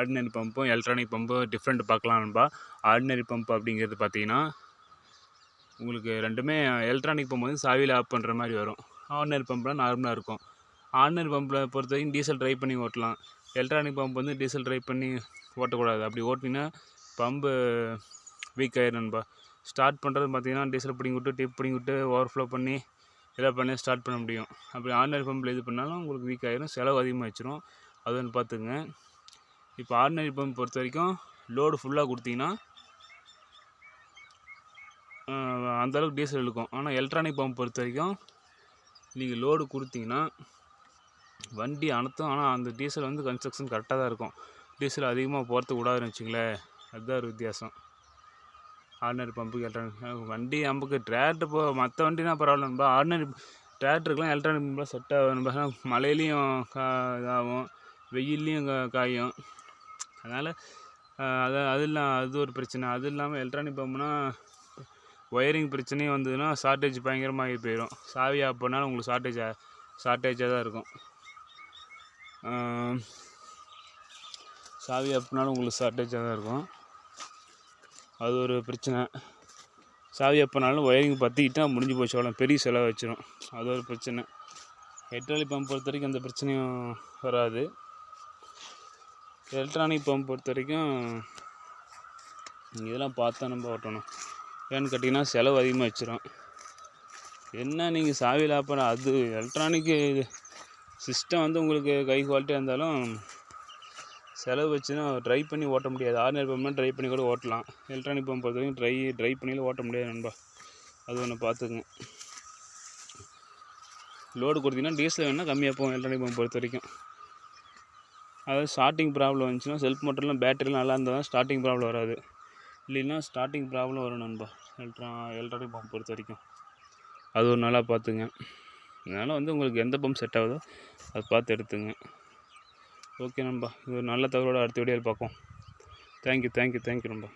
Ordinary பம்பும் electronic பம்பும் different பார்க்கலாம் நண்பா. ஆர்டினரி பம்ப் அப்படிங்கிறது பார்த்தீங்கன்னா உங்களுக்கு ரெண்டுமே எலக்ட்ரானிக் பம்ப் வந்து சாவியில் ஆஃப் பண்ணுற மாதிரி வரும். ஆர்டினரி பம்ப்லாம் நார்மலாக இருக்கும். ஆர்டினரி பம்பில் பொறுத்த வரைக்கும் டீசல் ட்ரை பண்ணி ஓட்டலாம். எலக்ட்ரானிக் பம்ப் வந்து டீசல் ட்ரை பண்ணி ஓட்டக்கூடாது. அப்படி ஓட்டினீங்கன்னா பம்பு வீக் ஆயிடும் நண்பா. ஸ்டார்ட் பண்ணுறது பார்த்தீங்கன்னா டீசல் பிடிங்கி விட்டு டிப் பிடிங்கி விட்டு ஓவர்ஃப்ளோ பண்ணி இதெல்லாம் பண்ணி ஸ்டார்ட் பண்ண முடியும். அப்படி ஆர்டினரி பம்பில் இது பண்ணாலும் உங்களுக்கு வீக் ஆயிரும் செலவு அதிகமாகிச்சிரும் அது வந்து பார்த்துங்க இப்போ ஆர்டினரி பம்ப் பொறுத்த வரைக்கும் லோடு ஃபுல்லாக கொடுத்தீங்கன்னா அந்தளவுக்கு அந்த அளவுக்கு டீசல் இழுக்கும் ஆனால் எலக்ட்ரானிக் பம்ப் பொறுத்த வரைக்கும் நீங்கள் லோடு கொடுத்தீங்கன்னா வண்டி அனைத்தும் ஆனால் அந்த டீசல் வந்து கன்ஸ்ட்ரக்ஷன் கரெக்டாக தான் இருக்கும். டீசல் அதிகமாக போகிறது கூடாதுன்னு வச்சுங்களேன் அதுதான் ஒரு வித்தியாசம். ஆர்டினரி பம்புக்கு எலக்ட்ரானிக் வண்டி நமக்கு டிராக்டர் போ மற்ற வண்டினா பரவாயில்ல. நம்ம ஆர்டினரி டிராக்டருக்குலாம் எலக்ட்ரானிக் பம்பெலாம் செட் ஆகும் நம்ம மழையிலையும் கா இதாகும். வெயில்லையும் கா காயும். அதனால் அது அது இல்லை அது ஒரு பிரச்சனை. அது இல்லாமல் எலக்ட்ரானிக் பம்புனா ஒயரிங் பிரச்சனையும் வந்ததுன்னா ஷார்ட்டேஜ் பயங்கரமாகி போயிடும் சாவி ஆஃப் பண்ணாலும் உங்களுக்கு ஷார்ட்டேஜ் ஷார்ட்டேஜாக தான் இருக்கும். சாவி ஆஃப் பண்ணாலும் உங்களுக்கு ஷார்ட்டேஜாக தான் இருக்கும். அது ஒரு பிரச்சனை. சாவி அப்பனாலும் ஒயரிங் பற்றிக்கிட்டா முடிஞ்சு போச்சு அவ்வளோ பெரிய செலவு வச்சிடும் அது ஒரு பிரச்சனை. ஹைட்ராலிக் பம்ப் பொறுத்த வரைக்கும் அந்த பிரச்சனையும் வராது. எலக்ட்ரானிக் பம்ப் பொறுத்த வரைக்கும் இதெல்லாம் பார்த்தா நம்ம ஓட்டணும். ஏன்னு கேட்டிங்கன்னா செலவு அதிகமாக வச்சிடும் என்ன நீங்கள் சாவியில் ஆஃப் அது எலக்ட்ரானிக்கு சிஸ்டம் வந்து உங்களுக்கு கை குவாலிட்டியாக இருந்தாலும் செலவு வச்சுன்னா ட்ரை பண்ணி ஓட்ட முடியாது. ஆர்டினரி பம்ப்னா ட்ரை பண்ணி கூட ஓட்டலாம். எலக்ட்ரானிக் பம்ப் பொறுத்த வரைக்கும் ட்ரை ட்ரை பண்ணியில் ஓட்ட முடியாது நண்பா. அது ஒன்று பார்த்துக்குங்க. லோடு கொடுத்தீங்கன்னா டீசல் வேணால் கம்மியாக போகும் எலக்ட்ரானிக் பம்ப் பொறுத்த வரைக்கும் அதாவது ஸ்டார்டிங் ப்ராப்ளம் வந்துச்சுன்னா செல்ஃப் மோட்டர்லாம் பேட்டரிலாம் நல்லா இருந்தால் தான் ஸ்டார்டிங் ப்ராப்ளம் வராது. இல்லைன்னா ஸ்டார்டிங் ப்ராப்ளம் வரும் நண்பா. எலக்ட்ரா எலக்ட்ரானிக் பம்ப் பொறுத்த வரைக்கும். அது ஒரு நல்லா பார்த்துங்க. அதனால் வந்து உங்களுக்கு எந்த பம்ப் செட் ஆகுதோ அதை பார்த்து எடுத்துங்க. ஓகே நண்பா. இது ஒரு நல்ல தகவலோட அடுத்த வீடியோவில் பார்ப்போம். தேங்க்யூ தேங்க்யூ தேங்க்யூ நண்பா.